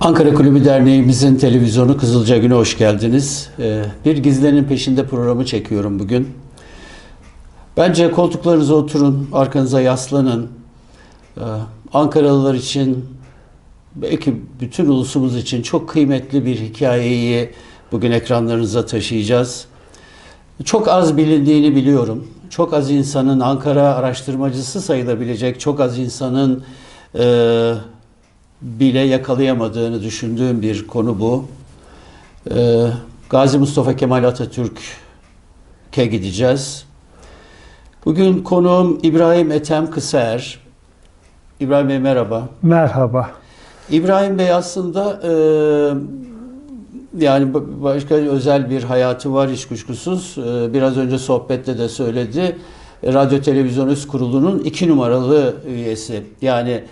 Ankara Kulübü Derneğimizin televizyonu Kızılca Günü hoş geldiniz. Ee, Bir Gizlerin Peşinde programı çekiyorum bugün. Bence koltuklarınıza oturun, arkanıza yaslanın. Ee, Ankaralılar için, belki bütün ulusumuz için çok kıymetli bir hikayeyi bugün ekranlarınıza taşıyacağız. Çok az bilindiğini biliyorum. Çok az insanın Ankara araştırmacısı sayılabilecek çok az insanın e, bile yakalayamadığını düşündüğüm bir konu bu. E, Gazi Mustafa Kemal Atatürk'e gideceğiz. Bugün konuğum İbrahim Ethem Kıser. İbrahim Bey merhaba. Merhaba. İbrahim Bey aslında e, yani ba- başka özel bir hayatı var hiç kuşkusuz. E, biraz önce sohbette de söyledi. E, Radyo Televizyon Üst Kurulu'nun iki numaralı üyesi. Yani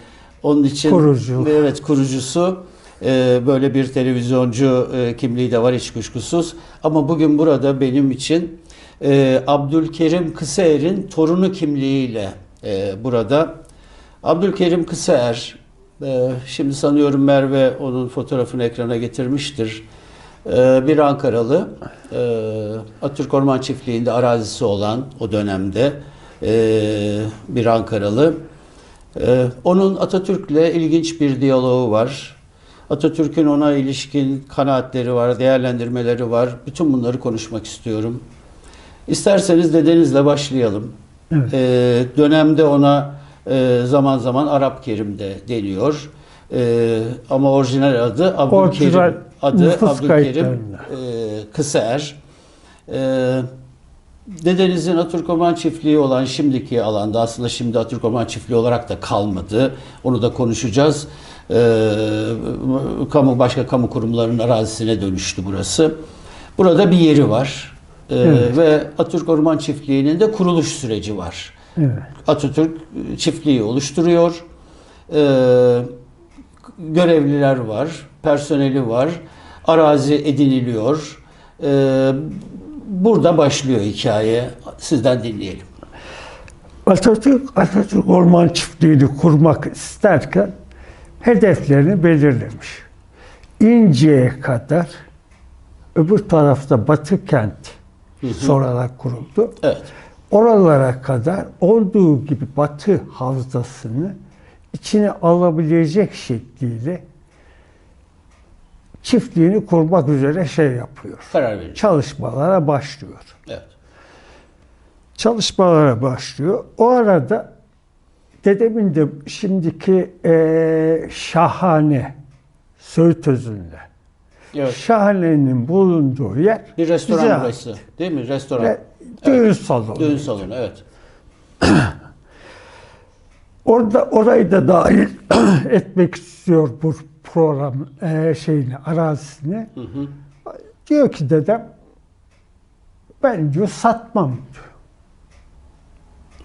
onun için Kurucu. evet kurucusu e, böyle bir televizyoncu e, kimliği de var hiç kuşkusuz. Ama bugün burada benim için e, Abdülkerim Kısaer'in torunu kimliğiyle e, burada. Abdülkerim Kısaer, şimdi sanıyorum Merve onun fotoğrafını ekrana getirmiştir. Bir Ankaralı, Atatürk Orman Çiftliği'nde arazisi olan o dönemde bir Ankaralı. E, onun Atatürk'le ilginç bir diyaloğu var. Atatürk'ün ona ilişkin kanaatleri var, değerlendirmeleri var. Bütün bunları konuşmak istiyorum. İsterseniz dedenizle başlayalım. Evet. Ee, dönemde ona e, zaman zaman Arap Kerim de deniyor. Ee, ama orijinal adı Abdülkerim. Orijinal Adı Abdülkerim e, Kısaer. Ee, dedenizin Atatürk Orman Çiftliği olan şimdiki alanda aslında şimdi Atatürk Orman Çiftliği olarak da kalmadı. Onu da konuşacağız. Ee, kamu başka kamu kurumlarının arazisine dönüştü burası. Burada bir yeri var. Ee, Evet. Ve Atatürk Orman Çiftliği'nin de kuruluş süreci var. Evet. Atatürk çiftliği oluşturuyor. Ee, görevliler var, personeli var, arazi ediniliyor. Ee, burada başlıyor hikaye. Sizden dinleyelim. Atatürk, Atatürk Orman Çiftliği'ni kurmak isterken hedeflerini belirlemiş. İnce'ye kadar öbür tarafta Batı Kent sonradan kuruldu. Evet. Oralara kadar olduğu gibi Batı havzasını içine alabilecek şekliyle çiftliğini kurmak üzere şey yapıyor. Karar verin. Çalışmalara başlıyor. Evet. çalışmalara başlıyor. O arada dedemin de şimdiki eee şahane Söğüt Özü'nde. Evet. Şahane'nin bulunduğu yer Bir restoran bize burası. ait. Değil mi? Restoran. Ve düğün salonu. Düğün salonu. Evet. Orada orayı da dahil etmek istiyor bu program eee şeyini, arazisini. Hı hı. Diyor ki dedem ben diyor satmam diyor.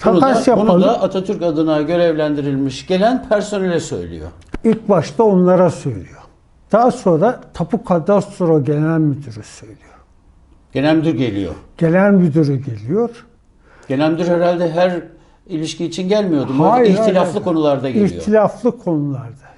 Bunu Takas da, bunu da Atatürk adına görevlendirilmiş gelen personele söylüyor. İlk başta onlara söylüyor. Daha sonra Tapu Kadastro Genel Müdürü söylüyor. Genel müdür geliyor. Genel Müdürü geliyor. Genel müdür herhalde her ilişki için gelmiyordu. Hayır, ihtilaflı hayır. konularda geliyor. İhtilaflı konularda.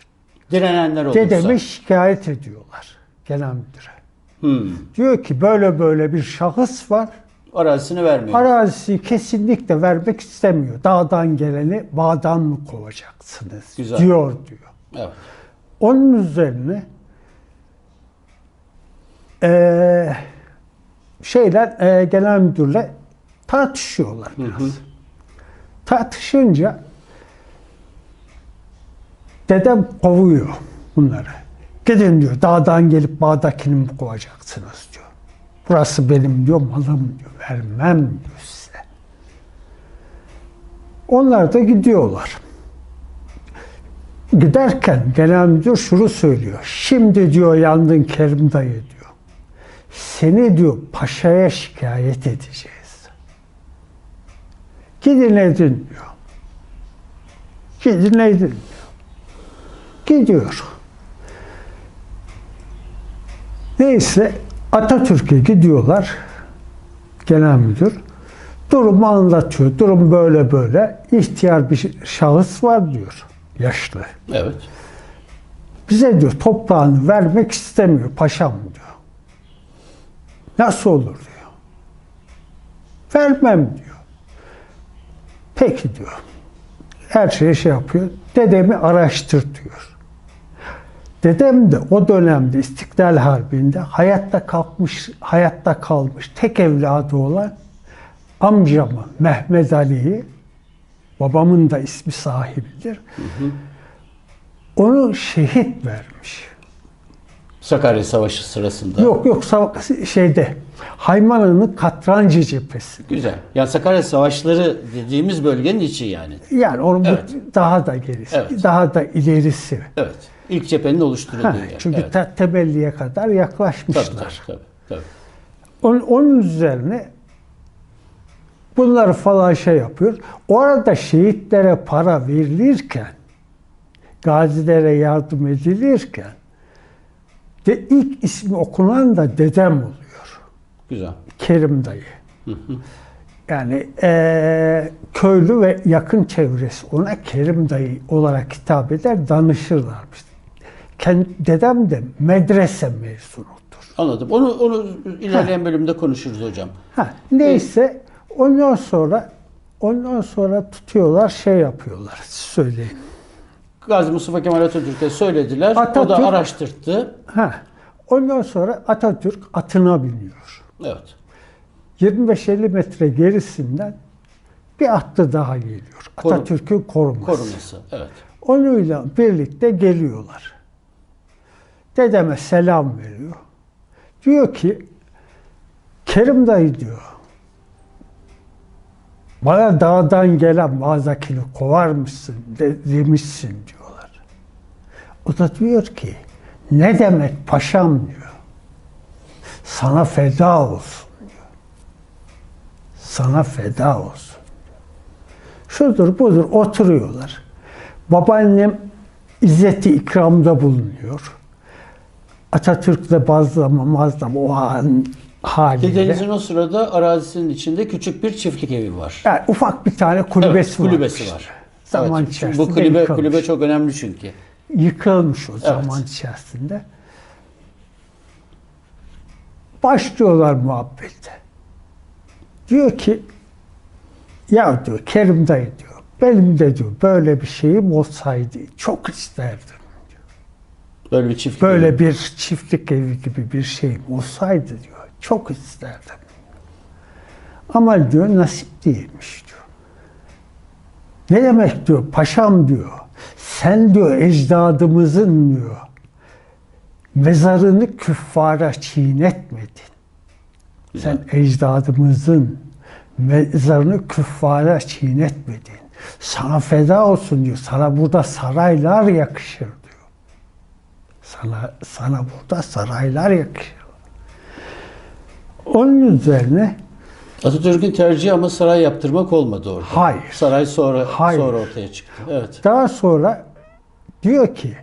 Direnenler olursa. Dedemi şikayet ediyorlar Genel Müdür'e. Hmm. Diyor ki böyle böyle bir şahıs var. Arazisini vermiyor. Arazisi kesinlikle vermek istemiyor. Dağdan geleni bağdan mı kovacaksınız? Güzel. Diyor diyor. evet. Onun üzerine eee şeyler eee, genel müdürle tartışıyorlar biraz. Tartışınca dedem kovuyor bunları. Gidin diyor dağdan gelip bağdakini mi kovacaksınız diyor. Burası benim diyor malım diyor. Vermem diyor size. Onlar da gidiyorlar. Giderken genel müdür şunu söylüyor. Şimdi diyor yandın Kerim dayı diyor. Seni diyor paşaya şikayet edeceğiz. Gidin edin diyor. Gidin edin diyor. Gidiyor. Neyse Atatürk'e gidiyorlar. Genel müdür. Durumu anlatıyor. Durum böyle böyle. İhtiyar bir şahıs var diyor. Yaşlı. Evet. Bize diyor toprağını vermek istemiyor paşam diyor. Nasıl olur diyor. Vermem diyor. Peki diyor. Her şeyi şey yapıyor. Dedemi araştır diyor. Dedem de o dönemde İstiklal Harbi'nde hayatta kalkmış, hayatta kalmış tek evladı olan amcamı Mehmet Ali'yi babamın da ismi sahibidir. Onu şehit vermiş. Sakarya Savaşı sırasında. Yok yok şeyde Haymana'nın Katrancı cephesi. Güzel. Yani Sakarya Savaşları dediğimiz bölgenin içi yani. Yani onun Evet. daha da gerisi, Evet. daha da ilerisi. Evet. İlk cephenin oluşturulduğu Ha, yer. çünkü evet. te- temelliye kadar tabii, yaklaşmışlar. tabii, tabii, tabii. Onun, onun üzerine bunları falan şey yapıyor. Orada şehitlere para verilirken, gazilere yardım edilirken de ilk ismi okunan da dedem oluyor. Güzel. Kerim dayı. Yani eee, köylü ve yakın çevresi ona Kerim dayı olarak hitap eder, danışırlarmış. Kendi, dedem de medrese mezunudur. Anladım. Onu onu ilerleyen bölümde konuşuruz hocam. Ha, neyse ondan sonra ondan sonra tutuyorlar şey yapıyorlar söyleyin. Gazi Mustafa Kemal Atatürk'e söylediler. O da Atatürk- araştırttı. Ha, ondan sonra Atatürk atına biniyor. Evet. 25-50 metre gerisinden bir atlı daha geliyor. Korum- Atatürk'ün koruması. Koruması. Evet. Onunla birlikte geliyorlar. Dedeme selam veriyor. Diyor ki Kerim dayı diyor. Bana dağdan gelen mazakini kovar mısın de, demişsin diyorlar. O da diyor ki ne demek paşam diyor. Sana feda olsun diyor. Sana feda olsun. Şudur budur oturuyorlar. Babaannem izzeti ikramda bulunuyor. Atatürk de bazlama mazlama o an haliyle. Dedenizin o sırada arazisinin içinde küçük bir çiftlik evi var. Yani ufak bir tane kulübesi, evet, kulübesi varmış. var. Zaman Evet, içerisinde Bu kulübe, yıkılmış. kulübe çok önemli çünkü. Yıkılmış o zaman içerisinde. Başlıyorlar muhabbete. Diyor ki ya diyor Kerim dayı diyor benim de diyor böyle bir şeyim olsaydı çok isterdim. Böyle bir çiftlik Böyle evi. bir çiftlik evi gibi bir şeyim olsaydı diyor. Çok isterdim. Ama diyor nasip değilmiş diyor. Ne demek diyor paşam diyor. Sen diyor ecdadımızın diyor mezarını küffara çiğnetmedin. Güzel. Sen ecdadımızın mezarını küffara çiğnetmedin. Sana feda olsun diyor. Sana burada saraylar yakışır diyor. Sana sana burada saraylar yakışır. Onun üzerine Atatürk'ün tercihi ama saray yaptırmak olmadı orada. Hayır. Saray sonra Hayır. sonra ortaya çıktı. Evet. daha sonra diyor ki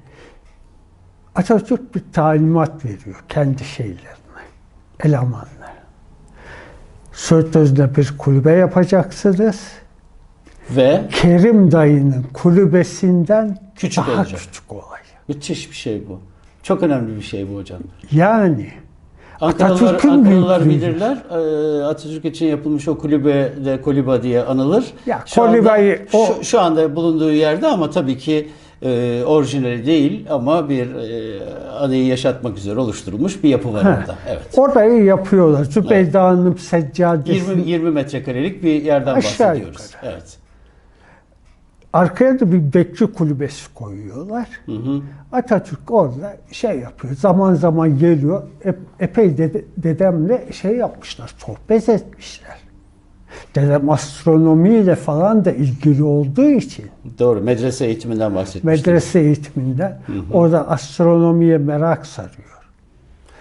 Atatürk bir talimat veriyor kendi şeylerine, elemanlarına. Söğütöz'de bir kulübe yapacaksınız. Ve Kerim dayının kulübesinden Küçük daha olacak. küçük olacak. müthiş bir şey bu. Çok önemli bir şey bu hocam. Yani Ankaralılar, Ankaralılar bilirler. Ee, Atatürk için yapılmış o kulübe de Koliba diye anılır. Ya, Şu anda- Koliba'yı o- şu, şu anda bulunduğu yerde ama tabii ki e, orijinali değil ama bir e, anıyı yaşatmak üzere oluşturulmuş bir yapı var orada. Evet. orayı yapıyorlar. Zübeyde Hanım seccadesi. 20 20 metrekarelik bir yerden Aşağı bahsediyoruz. yukarı. Evet. Arkaya da bir bekçi kulübesi koyuyorlar. Hı hı. Atatürk orada şey yapıyor. Zaman zaman geliyor. Ep- epey dede- dedemle şey yapmışlar. Sohbet etmişler. Dedem astronomiyle falan da ilgili olduğu için Doğru. Medrese eğitiminden bahsetmiştim. medrese eğitiminden orada astronomiye merak sarıyor.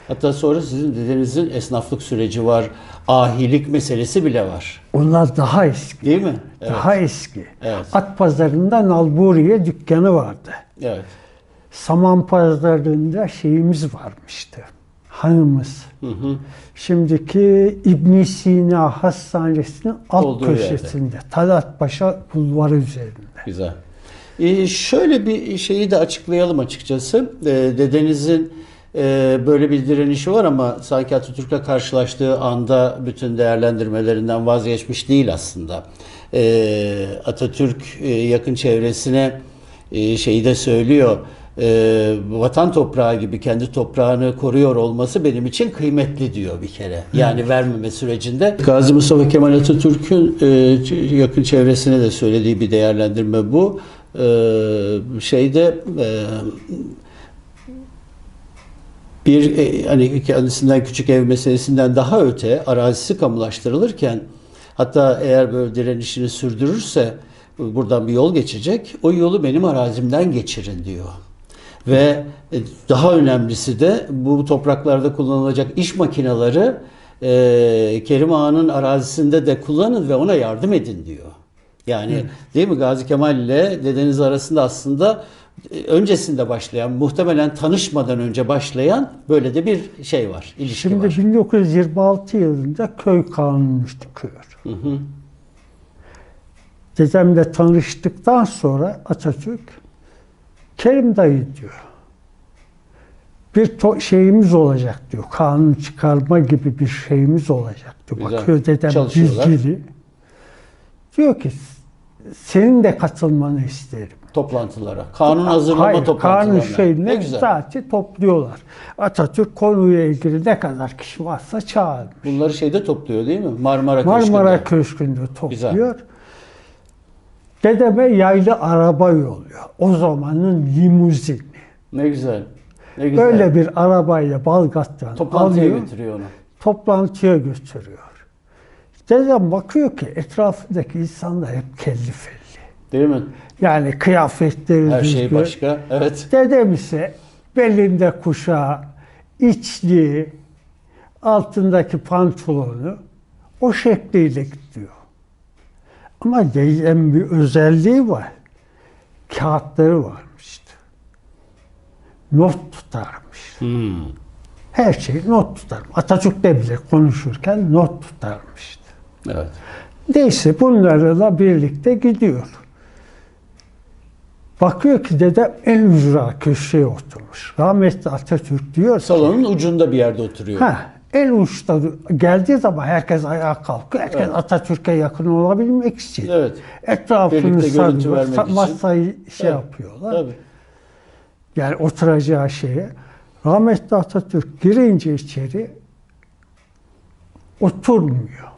Hatta sonra sizin dedenizin esnaflık süreci var. Ahilik meselesi bile var. Onlar daha eski. Değil mi? Evet. Daha eski. Evet. At pazarında Nalburiye dükkanı vardı. Evet. Saman pazarında şeyimiz varmıştı. Hanımız. Hı hı. Şimdiki İbn Sina Hastanesi'nin alt Olduğu köşesinde. Talat Paşa bulvarı üzerinde. Güzel. Ee, şöyle bir şeyi de açıklayalım açıkçası. Ee, dedenizin e, böyle bir direnişi var ama sanki Atatürk'le karşılaştığı anda bütün değerlendirmelerinden vazgeçmiş değil aslında. Ee, Atatürk e, yakın çevresine e, şeyi de söylüyor. E, vatan toprağı gibi kendi toprağını koruyor olması benim için kıymetli diyor bir kere. Yani vermeme sürecinde. Gazi Mustafa Kemal Atatürk'ün e, yakın çevresine de söylediği bir değerlendirme bu. E, şeyde e, bir e, hani kendisinden küçük ev meselesinden daha öte arazisi kamulaştırılırken hatta eğer böyle direnişini sürdürürse buradan bir yol geçecek. O yolu benim arazimden geçirin diyor. Ve e, daha önemlisi de bu topraklarda kullanılacak iş makineleri e, Kerim Ağa'nın arazisinde de kullanın ve ona yardım edin diyor. Yani değil mi Gazi Kemal ile dedeniz arasında aslında e, öncesinde başlayan, muhtemelen tanışmadan önce başlayan böyle de bir şey var, ilişki Şimdi var. 1926 yılında köy kanunu çıkıyor. Hı hı. Dedemle tanıştıktan sonra Atatürk Kerim dayı diyor. Bir şeyimiz olacak diyor. Kanun çıkarma gibi bir şeyimiz olacak diyor. Güzel. Bakıyor dedem bilgili. Diyor ki senin de katılmanı isterim. Toplantılara, kanun hazırlama Hayır, toplantılarına. kanun şeyini ne güzel. zaten topluyorlar. Atatürk konuyla ilgili ne kadar kişi varsa çağırmış. Bunları şeyde topluyor değil mi? Marmara Marmara Köşkü'nde. Köşkü'nde topluyor. Güzel. Dedeme yaylı araba yolluyor. O zamanın limuzini. Ne güzel. Ne güzel. Böyle bir arabayla Balgat'tan Toplantıya alıyor, götürüyor onu. toplantıya götürüyor. Dedem bakıyor ki etrafındaki insanlar hep kelli felli. Değil mi? Yani kıyafetleri Her şey düzgün. başka. Evet. Dedem ise belinde kuşağı, içliği, altındaki pantolonu o şekliyle gidiyor. Ama dedem bir özelliği var. Kağıtları varmıştı. Not tutarmış. Hmm. Her şeyi not tutar. Atatürk'le bile konuşurken not tutarmıştı. Evet. Neyse bunlarla birlikte gidiyor. Bakıyor ki dedem en ücra köşeye oturmuş. Rahmetli Atatürk diyor ki, Salonun ucunda bir yerde oturuyor. ha, en uçta geldiği zaman herkes ayağa kalkıyor. Herkes Evet. Atatürk'e yakın olabilmek için. Evet. Etrafını sarıyor, sa- için. masayı şey Evet. yapıyorlar. Tabii. Yani oturacağı şeye. Rahmetli Atatürk girince içeri oturmuyor.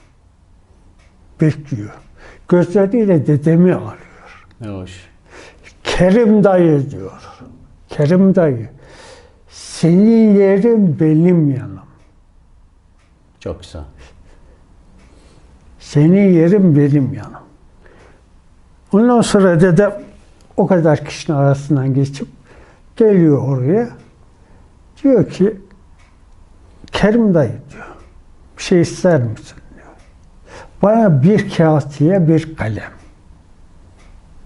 Bekliyor. Gözleriyle dedemi arıyor. Ne hoş. Kerim dayı diyor. Kerim dayı. Senin yerin benim yanım. Çok güzel. Senin yerin benim yanım. Ondan sonra dedem o kadar kişinin arasından geçip geliyor oraya. Diyor ki Kerim dayı diyor. Bir şey ister misin diyor. Bana bir kağıtiye bir kalem.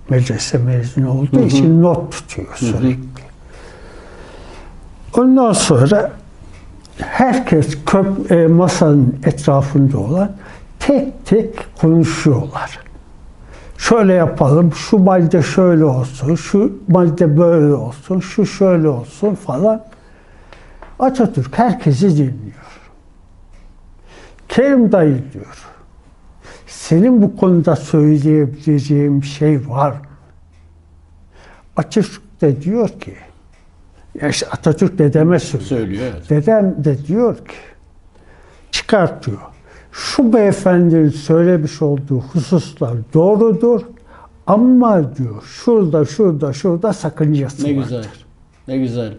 Medrese mezunu olduğu için not tutuyor sürekli. Ondan sonra herkes köp e, masanın etrafında olan tek tek konuşuyorlar. Şöyle yapalım, şu madde şöyle olsun, şu madde böyle olsun, şu şöyle olsun falan. Atatürk herkesi dinliyor. Kerim dayı diyor. Senin bu konuda söyleyebileceğin bir şey var mı? Atatürk de diyor ki, ya işte Atatürk dedeme söylüyor. Söylüyor evet. Dedem de diyor ki, çıkartıyor. Şu beyefendinin söylemiş olduğu hususlar doğrudur ama diyor şurada şurada şurada sakıncası Ne var. güzel. Ne güzel.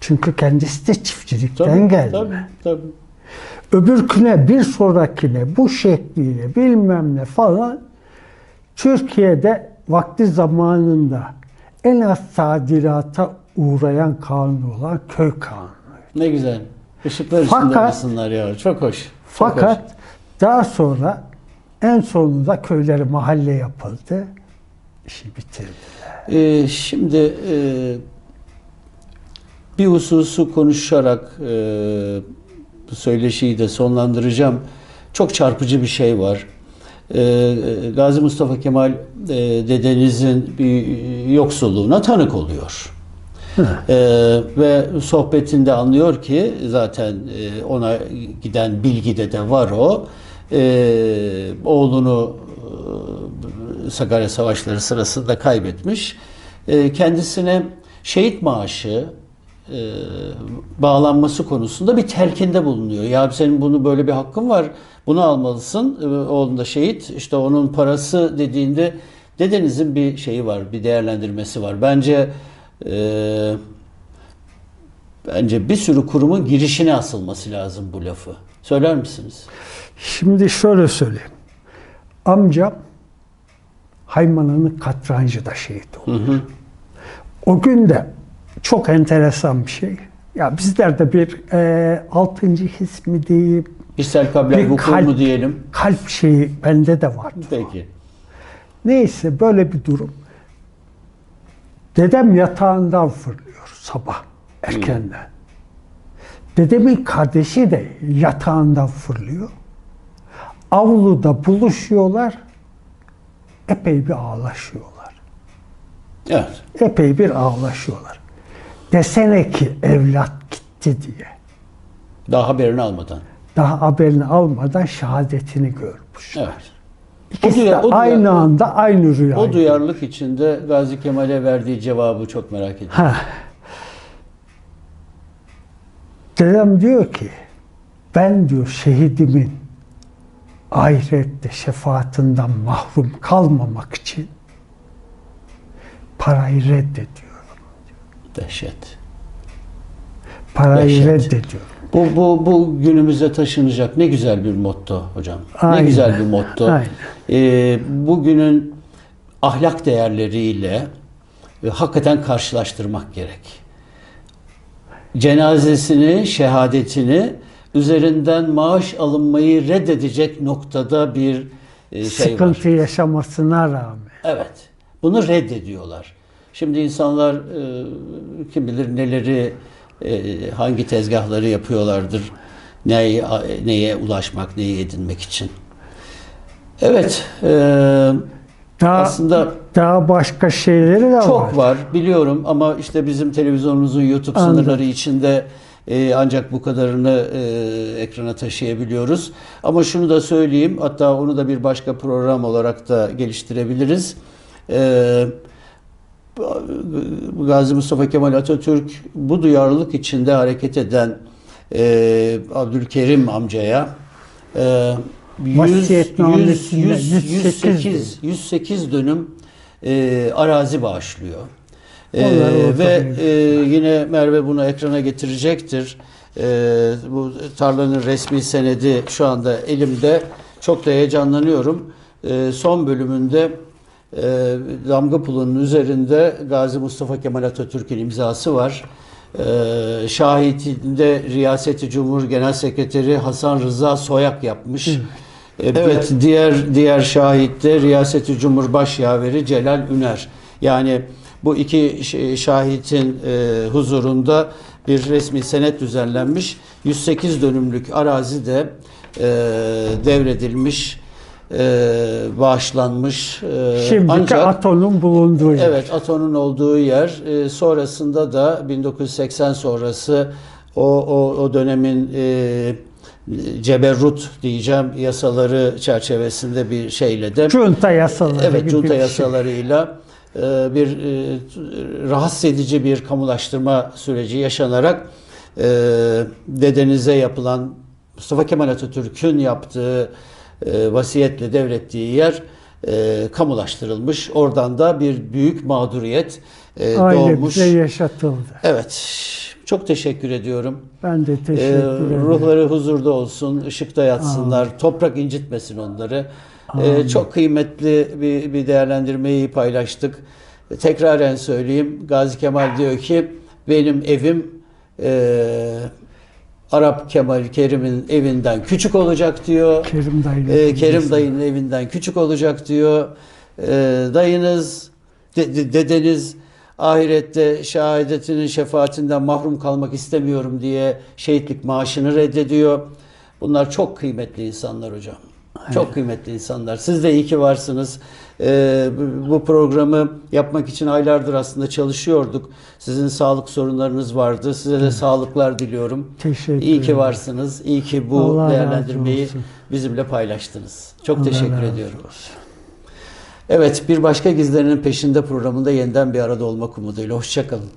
Çünkü kendisi de çiftçilikten Tabii, geldi. tabii, tabii. Öbürküne bir sonrakine bu şekliyle bilmem ne falan Türkiye'de vakti zamanında en az tadilata uğrayan kanun olan köy kanunu. Ne güzel. Işıklar içinde Fakat- arasınlar ya. Çok hoş. Çok Fakat hoş. daha sonra en sonunda köyleri mahalle yapıldı. İşi bitirdi. Ee, şimdi e, bir hususu konuşarak e, bu söyleşiyi de sonlandıracağım. Çok çarpıcı bir şey var. e, Gazi Mustafa Kemal e, dedenizin bir yoksulluğuna tanık oluyor. E, ve sohbetinde anlıyor ki zaten e, ona giden bilgide de var o. E, oğlunu e, Sakarya Savaşları sırasında kaybetmiş. E, kendisine şehit maaşı e, bağlanması konusunda bir telkinde bulunuyor. Ya senin bunu böyle bir hakkın var. Bunu almalısın. E, oğlun da şehit. İşte onun parası dediğinde dedenizin bir şeyi var, bir değerlendirmesi var. Bence e, bence bir sürü kurumun girişine asılması lazım bu lafı. Söyler misiniz? Şimdi şöyle söyleyeyim. Amcam Haymana'nın katrancıda şehit oldu. O gün de çok enteresan bir şey. Ya bizlerde bir e, altıncı his mi diyeyim, İşsel kablel Bir vuku mu diyelim? kalp şeyi bende de var. Peki. Neyse böyle bir durum. Dedem yatağından fırlıyor sabah erkenden. Dedemin kardeşi de yatağından fırlıyor. Avluda buluşuyorlar. Epey bir ağlaşıyorlar. Evet. Epey bir ağlaşıyorlar. Desene ki evlat gitti diye. Daha haberini almadan. Daha haberini almadan şehadetini görmüş. Evet. İkisi O duyar- o duyar- aynı anda aynı rüyayı. O duyarlılık içinde Gazi Kemal'e verdiği cevabı çok merak ediyorum. Ha. Dedem diyor ki ben diyor şehidimin ahirette şefaatinden mahrum kalmamak için parayı reddediyorum. Dehşet. Parayı Dehşet. reddediyorum. Bu, bu, bu günümüze taşınacak ne güzel bir motto hocam. Aynen. Ne güzel bir motto. Aynen. Ee, bugünün ahlak değerleriyle e, hakikaten karşılaştırmak gerek. Cenazesini, şehadetini üzerinden maaş alınmayı reddedecek noktada bir e, şey var. Sıkıntı yaşamasına rağmen. Evet. Bunu reddediyorlar. Şimdi insanlar e, kim bilir neleri e, hangi tezgahları yapıyorlardır. Neye, neye ulaşmak, neyi edinmek için. Evet. e, Daha, aslında daha başka şeyleri de var. çok var biliyorum ama işte bizim televizyonumuzun YouTube Anladım. sınırları içinde e, ancak bu kadarını e, ekrana taşıyabiliyoruz. Ama şunu da söyleyeyim hatta onu da bir başka program olarak da geliştirebiliriz. E, Gazi Mustafa Kemal Atatürk bu duyarlılık içinde hareket eden e, Abdülkerim amcaya e, 100, Vasiyetnamesinde 100, 108 108, 108 dönüm e, arazi bağışlıyor. E, ve e, yine Merve bunu ekrana getirecektir. E, bu tarlanın resmi senedi şu anda elimde. Çok da heyecanlanıyorum. E, son bölümünde e, damga pulunun üzerinde Gazi Mustafa Kemal Atatürk'ün imzası var. E, şahitinde Riyaseti Cumhur Genel Sekreteri Hasan Rıza Soyak yapmış. E, Evet. Diğer diğer şahitte Riyaseti Cumhur Başyaveri Celal Üner. Yani bu iki şahitin e, huzurunda bir resmi senet düzenlenmiş. 108 dönümlük arazi de e, devredilmiş, e, bağışlanmış. E, Şimdiki ancak atonun bulunduğu yer. Evet, Aton'un olduğu yer. E, sonrasında da 1980 sonrası o o, o dönemin e, ceberrut diyeceğim yasaları çerçevesinde bir şeyle de Junta yasaları evet gibi junta bir şey. yasalarıyla e, bir e, rahatsız edici bir kamulaştırma süreci yaşanarak e, dedenize yapılan Mustafa Kemal Atatürk'ün yaptığı e, vasiyetle devrettiği yer e, kamulaştırılmış. Oradan da bir büyük mağduriyet e, doğmuş. Ailemize yaşatıldı. Evet. Çok teşekkür ediyorum. Ben de teşekkür ederim. ruhları huzurda olsun, ışıkta yatsınlar, toprak incitmesin onları. Ee, çok kıymetli bir, bir değerlendirmeyi paylaştık. Ee, Tekraren söyleyeyim, Gazi Kemal diyor ki benim evim e, Arap Kemal Kerim'in evinden küçük olacak diyor. Kerim dayının Ee, Kerim dayının evinden küçük olacak diyor. Ee, dayınız, de- de- dedeniz ahirette şehadetinin şefaatinden mahrum kalmak istemiyorum diye şehitlik maaşını reddediyor. Bunlar çok kıymetli insanlar hocam. Çok kıymetli insanlar. Siz de iyi ki varsınız. Ee, bu- programı yapmak için aylardır aslında çalışıyorduk. Sizin sağlık sorunlarınız vardı. Size de sağlıklar diliyorum. Teşekkür İyi ki ederim. varsınız. İyi ki bu Allah değerlendirmeyi bizimle paylaştınız. Çok Allah teşekkür ediyorum. olsun. Evet, bir başka gizlerinin peşinde programında yeniden bir arada olmak umuduyla. Hoşçakalın.